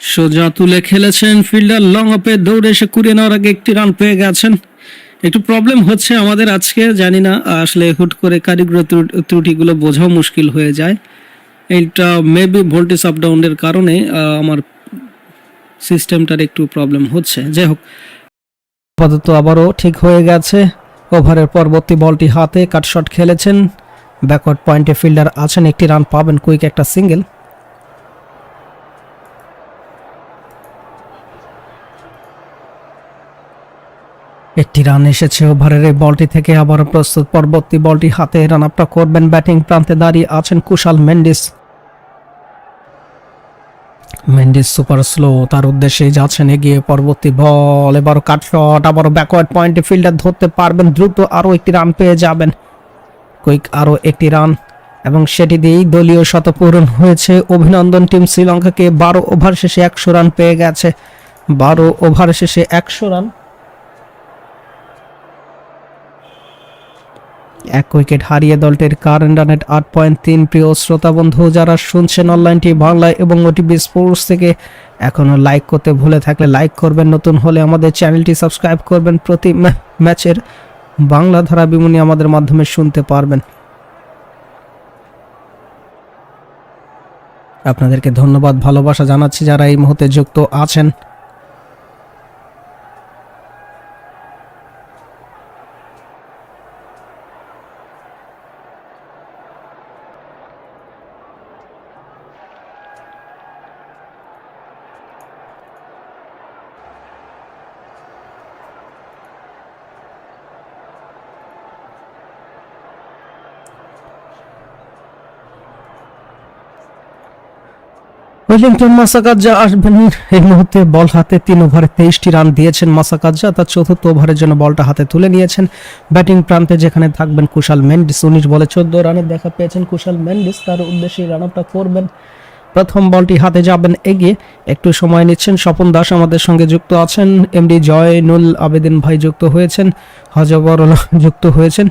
সোজা তুলে খেলেছেন ফিল্ডার লং অপে দৌড়ে এসে কুড়িয়ে নেওয়ার আগে একটি রান পেয়ে গেছেন। একটু প্রবলেম হচ্ছে আমাদের আজকে, জানি না, আসলে হুট করে কারিগর ত্রু- ত্রুটিগুলো বোঝাও মুশকিল হয়ে যায়। এইটা মেবি ভোল্টেজ আপ ডাউনের কারণে আমার সিস্টেমটার একটু প্রবলেম হচ্ছে। যাই হোক। আপাতত আবারও ঠিক হয়ে গেছে। ওভারের পরবর্তী বলটি হাতে কাটশট খেলেছেন। ব্যাকওয়ার্ড পয়েন্টে ফিল্ডার আছেন, একটি রান পাবেন কুইক একটা সিঙ্গেল একটি রান এসেছে ওভারের, এই বলটি থেকে আবার প্রস্তুত। পরবর্তী বলটি হাতে রান আপটা করবেন ব্যাটিং প্রান্তে দাঁড়িয়ে আছেন কুশাল মেন্ডিস। মেন্ডিস সুপার স্লো তার উদ্দেশ্যে যাচ্ছেন এগিয়ে পরবর্তী বল। এবারও কাটশট আবারও ব্যাকওয়ার্ড পয়েন্টে ফিল্ডার ধরতে পারবেন, দ্রুত আরও একটি রান পেয়ে যাবেন। কুইক আরও একটি রান এবং সেটি দিয়েই দলীয় শতপূরণ হয়েছে। অভিনন্দন টিম শ্রীলঙ্কাকে, বারো ওভার শেষে একশো রান পেয়ে গেছে। বারো ওভার শেষে একশো রান এক উইকেট হারিয়ে দলটির কারেন্ট রানের আট পয়েন্ট তিন। প্রিয় শ্রোতা বন্ধু, যারা শুনছেন অনলাইনটি বাংলায় এবং ওটিভি স্পোর্টস থেকে এখনও লাইক করতে ভুলে থাকলে লাইক করবেন। নতুন হলে আমাদের চ্যানেলটি সাবস্ক্রাইব করবেন। প্রতি ম্যাচের বাংলা ধারা বিমনি আমাদের মাধ্যমে শুনতে পারবেন। আপনাদেরকে ধন্যবাদ, ভালোবাসা জানাচ্ছি যারা এই মুহূর্তে যুক্ত আছেন। ওয়েলিংটন মাসাকাজ্জা আসবেন। এই মুহূর্তে বল হাতে তিন ওভারে তেইশটি রান দিয়েছেন মাসাকাজ্জা। তার চতুর্থ ওভারের জন্য বলটা হাতে তুলে নিয়েছেন ব্যাটিং প্রান্তে, যেখানে থাকবেন কুশাল মেন্ডিস। উনিশ বলে চোদ্দ রানের দেখা পেয়েছেন কুশাল মেন্ডিস। তার উদ্দেশ্যে রান আপটা করবেন। প্রথম বলটি হাতে যাবেন এগিয়ে। একটু সময় নিচ্ছেন স্বপন দাস, আমাদের সঙ্গে যুক্ত আছেন এমডি জয়নুল আবেদিন ভাই যুক্ত হয়েছেন হজবরল যুক্ত হয়েছেন।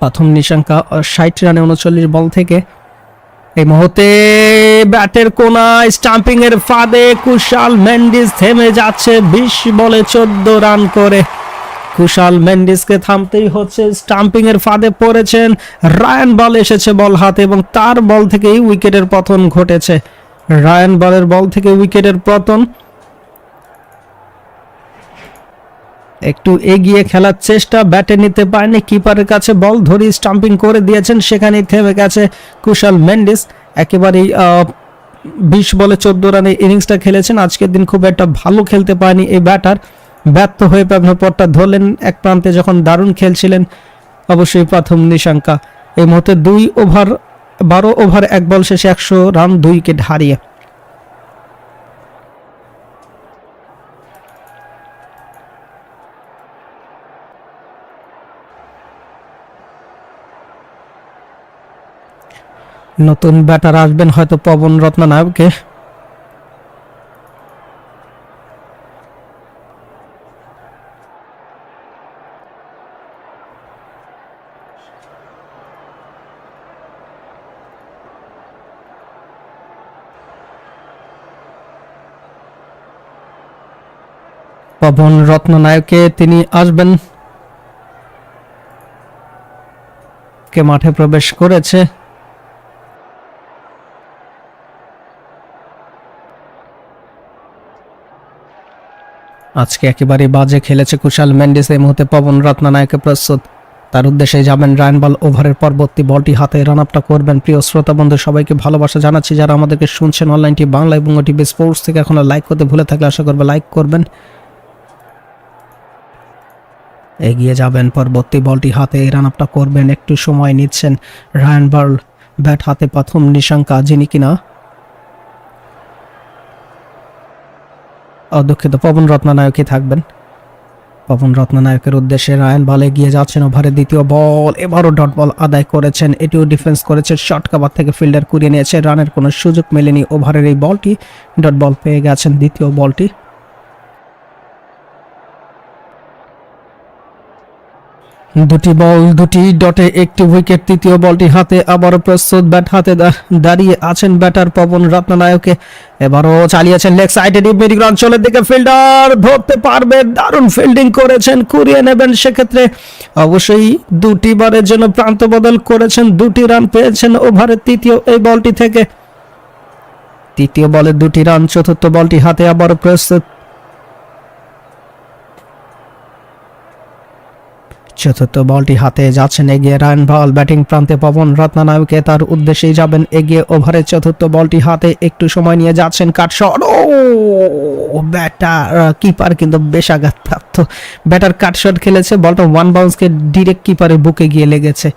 প্রথম নিশাঙ্কা ষাট রানে উনচল্লিশ বল থেকে এই মুহূর্তে ব্যাটের কোনা স্টাম্পিং এর ফাঁদে কুশাল মেন্ডিস থেমে যাচ্ছে বিশ বলে চোদ্দ রান করে। কুশাল মেন্ডিসকে থামতেই হচ্ছে স্টাম্পিং এর ফাঁদে পড়েছেন, রায়ান বল এসেছে বল হাতে এবং তার বল থেকেই উইকেটের পতন ঘটেছে। রায়ান বলের বল থেকে উইকেটের পতন একটু এগিয়ে খেলার চেষ্টা, ব্যাটে নিতে পারেনি, কিপারের কাছে বল ধরি স্টাম্পিং করে দিয়েছেন, সেখানেই থেমে গেছে কুশাল মেন্ডিস। একেবারেই বিশ বলে চোদ্দ রানে ইনিংসটা খেলেছেন, আজকের দিন খুব একটা ভালো খেলতে পারেনি এই ব্যাটার। ব্যর্থ হয়ে পটটা ধরলেন, এক প্রান্তে যখন দারুণ খেলছিলেন, অবশ্যই প্রথম নিশাঙ্কা। এই মুহূর্তে দুই ওভার, বারো ওভার, এক বল শেষে একশো রান, দুই উইকেট হারিয়ে। নতুন ব্যাটার আসবেন হয়তো পবন রত্ননায়ককে। পবন রত্ন রত্ননায়কে তিনি আসবেন। কে মাঠে প্রবেশ করেছে। আজকে একেবারে বাজে খেলেছে কুশাল মেন্ডিস এই মুহূর্তে পবন রত্ননায়কে প্রস্তুত। তার উদ্দেশ্যে যাবেন রায়ন বল ওভারের পরবর্তী বলটি হাতে রান আপটা করবেন। প্রিয় শ্রোতা বন্ধু, সবাইকে ভালোবাসা জানাচ্ছি। যারা আমাদেরকে শুনছেন অনলাইনটি বাংলা এবং ওটিভি স্পোর্টস থেকে এখনও লাইক করতে ভুলে থাকলে আশা করবে লাইক করবেন। এগিয়ে যাবেন, পরবর্তী বলটি হাতে রান আপটা করবেন। একটু সময় নিচ্ছেন রায়ন ব্যাট হাতে প্রথম নিশাঙ্কা যিনি কিনা অদুঃখিত পবন রত্নানায়কই থাকবেন। পবন রত্নানায়কের উদ্দেশ্যে রায়ন বালে গিয়ে যাচ্ছেন ওভারে দ্বিতীয় বল। এবারও ডট বল আদায় করেছেন। এটিও ডিফেন্স করেছে। শর্ট কাভার থেকে ফিল্ডার কুড়িয়ে নিয়েছে। রানের কোনো সুযোগ মেলেনি। ওভারের এই বলটি, ডট বল পেয়ে গেছেন দ্বিতীয় বলটি। দুটি বল, দুটি ডটে, একটি উইকেট তৃতীয় বলটি হাতে, আবারও প্রস্তুত ব্যাট হাতে দাঁড়িয়ে আছেন ব্যাটার পবন রত্ননায়কে এবারও চালিয়েছেন লেগ সাইডে ডিপ মিডিল অঞ্চলের দিকে ফিল্ডার ধরতে পারবে, দারুণ ফিল্ডিং করেছেন, কুড়িয়ে নেবেন সেক্ষেত্রে। অবশ্যই দুটি বারের জন্য প্রান্ত বদল করেছেন, দুটি রান পেয়েছেন ওভারের তৃতীয় এই বলটি থেকে। তৃতীয় বলে দুটি রান চতুর্থ বলটি হাতে, আবারও প্রস্তুত। চতুর্থ বলটি হাতে যাচ্ছেন এগিয়ে রায়ন বল ব্যাটিং প্রান্তে পবন রত্নানায়কে তার উদ্দেশ্যেই যাবেন এগিয়ে ওভারে। চতুর্থ বলটি হাতে একটু সময় নিয়ে যাচ্ছেন কাটশট ও, ব্যাটার কিপার কিন্তু বেশ আঘাতপ্রাপ্ত। ব্যাটার কাটশট খেলেছে, বলটা ওয়ান বাউন্সকে ডিরেক্ট কিপারের বুকে গিয়ে লেগেছে।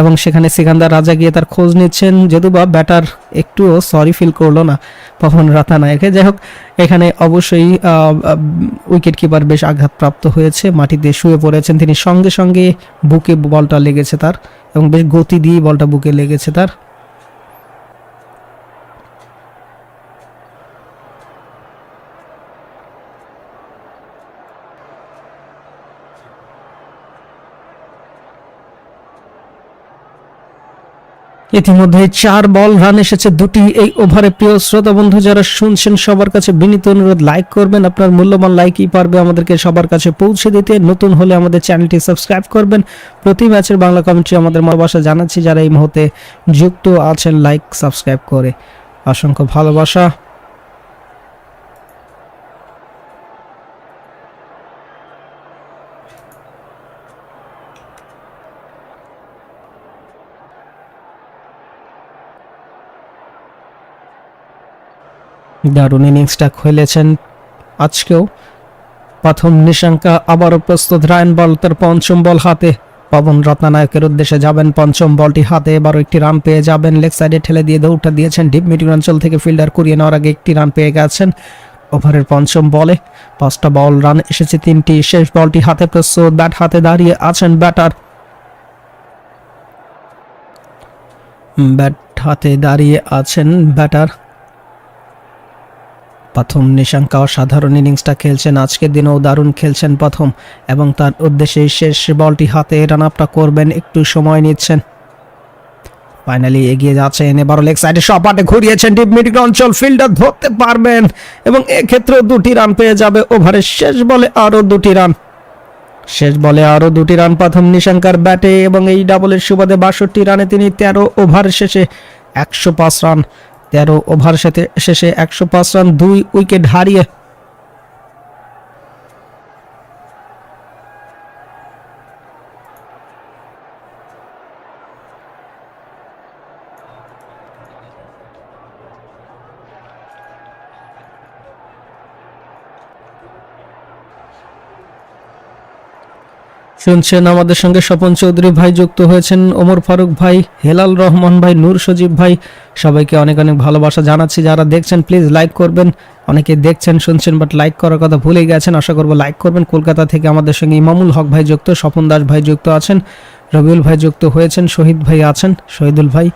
এবং সেখানে সিকান্দার রাজা গিয়ে তার খোঁজ নিচ্ছেন। যদিও বা ব্যাটার একটুও সরি ফিল করল না পবন রাতানায়কে। যাই হোক, এখানে অবশ্যই উইকেট কিপার বেশ আঘাতপ্রাপ্ত হয়েছে। মাটিতে শুয়ে পড়েছেন তিনি। সঙ্গে সঙ্গে বুকে বলটা লেগেছে তার এবং বেশ গতি দিয়ে বলটা বুকে লেগেছে তার। ইতিমধ্যে চার বল রান এসেছে দুটি এই ওভারে। প্রিয় শ্রোতা বন্ধু, যারা শুনছেন, সবার কাছে বিনীত অনুরোধ লাইক করবেন, আপনার মূল্যবান লাইকই পারবে আমাদেরকে সবার কাছে পৌঁছে দিতে। নতুন হলে আমাদের চ্যানেলটি সাবস্ক্রাইব করবেন। প্রতি ম্যাচের বাংলা কমেন্ট্রি আমাদের ভালোবাসা জানাচ্ছি, যারা এই মুহূর্তে যুক্ত আছেন লাইক সাবস্ক্রাইব করে। অসংখ্য ভালোবাসা। দারুণ ইনিংসটা খেলেছেন। আজকেও প্রথম নিশাঙ্কা আবারও প্রস্তুত রায়ন বল তার পঞ্চম বল হাতে। পবন রত্নানায়কের উদ্দেশ্যে যাবেন পঞ্চম বলটি হাতে, এবারও একটি রান পেয়ে যাবেন। লেগ সাইডে ঠেলে দিয়ে দৌড়টা দিয়েছেন ডিপ মিডিল অঞ্চল থেকে ফিল্ডার কুড়িয়ে নেওয়ার আগে একটি রান পেয়ে গেছেন ওভারের পঞ্চম বলে। পাঁচটা বল রান এসেছে, তিনটি শেষ বলটি হাতে প্রস্তুত, ব্যাট হাতে দাঁড়িয়ে আছেন ব্যাটার। ব্যাট হাতে দাঁড়িয়ে আছেন ব্যাটার। প্রথম নিশাঙ্কা অসাধারণ ইনিংসটা খেলছেন, আজকের দিনেও দারুণ খেলছেন প্রথম এবং তার উদ্দেশ্যে শেষ বলটি হাতে রান আপটা করবেন, একটু সময় নিচ্ছেন। ফাইনালি এগিয়ে যাচ্ছেন এবার লেগ সাইডে, সপাটে ঘুরিয়েছেন ডিপ মিডিল অঞ্চল, ফিল্ডার ধরতে পারবেন এবং এক্ষেত্রেও দুটি রান পেয়ে যাবে ওভারের শেষ বলে আরও দুটি রান। শেষ বলে আরও দুটি রান প্রথম নিশাঙ্কার ব্যাটে এবং এই ডাবলের সুবাদে বাষট্টি রানে তিনি তেরো ওভার শেষে একশো পাঁচ রান তেরো ওভার সাথে শেষে একশো পাঁচ রান দুই উইকেট হারিয়ে শুনছেন আমাদের সঙ্গে স্বপন চৌধুরী ভাই যুক্ত হয়েছেন ওমর ফারুক ভাই, হেলাল রহমান ভাই, নূর সজীব ভাই। সবাইকে অনেক অনেক ভালোবাসা জানাচ্ছি। যারা দেখছেন প্লিজ লাইক করবেন। অনেকে দেখছেন, শুনছেন বাট লাইক করার কথা ভুলে গেছেন, আশা করব লাইক করবেন। কলকাতা থেকে আমাদের সঙ্গে ইমামুল হক ভাই যুক্ত, স্বপন দাস ভাই যুক্ত আছেন, রবিউল ভাই যুক্ত হয়েছেন, শহীদ ভাই আছেন, শহীদুল ভাই।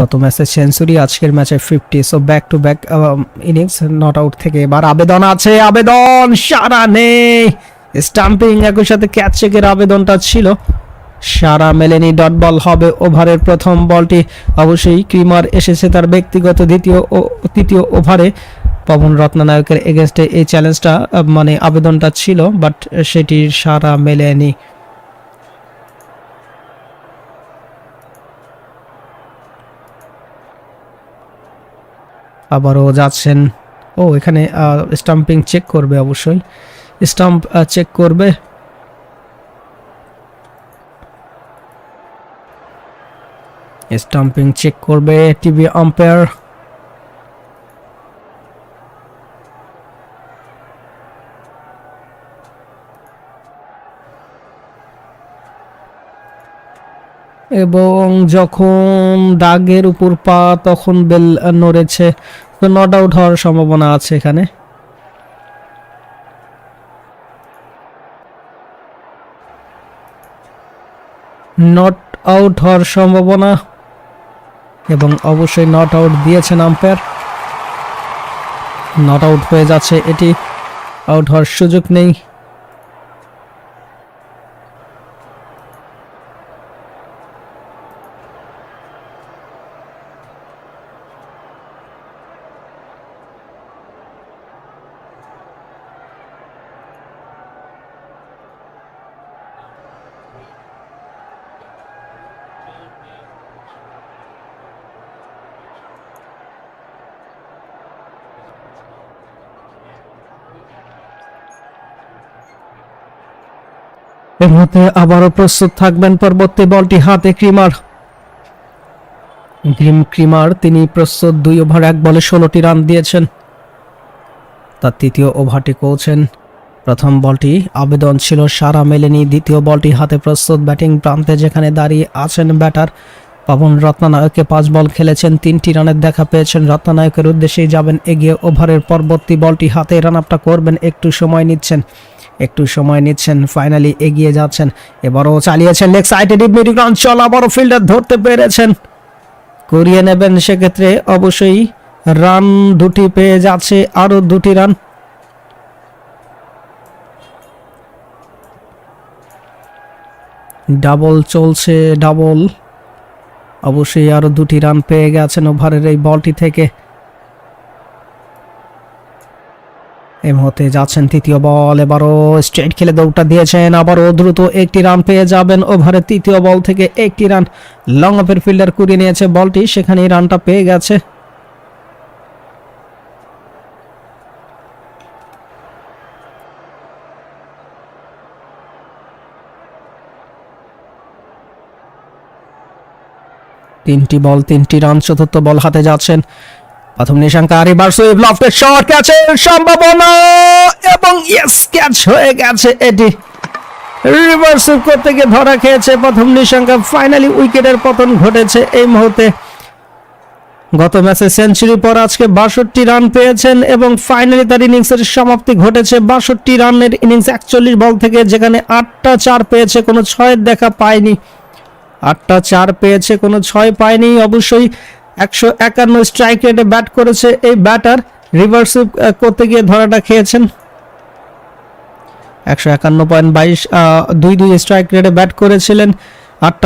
গত ম্যাচে সেঞ্চুরি, আজকের ম্যাচে fifty. So back to back innings not out থেকে এবার আবেদন আছে, আবেদন সারা নেই। স্টাম্পিং একই সাথে ক্যাচ চেকের আবেদনটা ছিল। সারা মেলেনি ডট বল হবে ওভারের প্রথম বলটি। অবশ্যই ক্রিমার এসেছে তার ব্যক্তিগত দ্বিতীয় ও তৃতীয় ওভারে। পবন রত্নানায়কের এগেনস্টে এই চ্যালেঞ্জটা মানে আবেদনটা ছিল বাট সেটির সারা মেলেনি। আবারও যাচ্ছেন। ও, এখানে স্টাম্পিং চেক করবে অবশ্যই। স্টাম্প চেক করবে। স্টাম্পিং চেক করবে টিভি আম্পায়ার এবং যখন দাগের উপর পা তখন বেল নড়েছে, তো নট আউট হওয়ার সম্ভাবনা আছে এখানে। নট আউট হওয়ার সম্ভাবনা, এবং অবশ্যই নট আউট দিয়েছেন আম্পায়ার। নট আউট হয়ে যাচ্ছে এটি, আউট হওয়ার সুযোগ নেই। এর মধ্যে আবারও প্রস্তুত থাকবেন পরবর্তী বলটি হাতে ক্রিমার। গ্রিম ক্রিমার, তিনি প্রস্তুত দুই ওভার এক বলে ষোলোটি রান দিয়েছেন। তার তৃতীয় ওভারটি কৌছেন প্রথম বলটি আবেদন ছিল সারা মেলেনি, দ্বিতীয় বলটি হাতে প্রস্তুত ব্যাটিং প্রান্তে যেখানে দাঁড়িয়ে আছেন ব্যাটার পাবন রত্নানায়ককে পাঁচ বল খেলেছেন, তিনটি রানের দেখা পেয়েছেন। রত্নানায়কের উদ্দেশ্যেই যাবেন এগিয়ে ওভারের পরবর্তী বলটি হাতে রান আপটা করবেন, একটু সময় নিচ্ছেন। একটু সময় নিচ্ছেন ফাইনালি এগিয়ে যাচ্ছেন, এবারও চালিয়েছেন লেগ সাইডে ডিপমিটিক রান চল, আবারও ফিল্ডার ধরতে পেরেছেন। করিয়ে নেবেন সেক্ষেত্রে অবশ্যই রান দুটি পেয়ে যাচ্ছে, আরও দুটি রান ডাবল চলছে ডাবল অবশ্যই আরও দুটি রান পেয়ে গেছেন ওভারের এই বলটি থেকে। এই মুহূর্তে যাচ্ছেন তৃতীয় বল। এবারও স্ট্রেট খেলে দৌড়টা দিয়েছেন। আবারও দ্রুত একটি রান পেয়ে যাবেন ওভারের তৃতীয় বল থেকে একটি রান লং অফের ফিল্ডার কুড়িয়ে নিয়েছে বলটি। সেখানেই রানটা পেয়ে গেছে। তিনটি বল, তিনটি রান চতুর্থ বল হাতে যাচ্ছেন প্রথম নিশাঙ্কা এবার সুইপ লফটের শট ক্যাচের সম্ভাবনা এবং ইয়েস ক্যাচ হয়ে গেছে। এটি রিভার্স করতে গিয়ে ধরা খেয়েছে প্রথম নিশাঙ্কা ফাইনালি উইকেটের পতন ঘটেছে এই মুহূর্তে। গত ম্যাচে সেঞ্চুরি পর আজকে বাষট্টি রান পেয়েছেন এবং ফাইনালি তার ইনিংসের সমাপ্তি ঘটেছে। বাষট্টি রানের ইনিংস একচল্লিশ বল থেকে যেখানে আটটা চার পেয়েছে, কোনো ছয়ের দেখা পায়নি। আটটা চার পেয়েছে, কোনো ছয় পায়নি। অবশ্যই একশো একান্ন স্ট্রাইক রেটে ব্যাট করেছে। এই ব্যাটার রিভার্স করতে গিয়ে ধরাটা খেয়েছেন। একশো একান্ন পয়েন্ট বাইশ দুই দুই স্ট্রাইক রেটে ব্যাট করেছিলেন।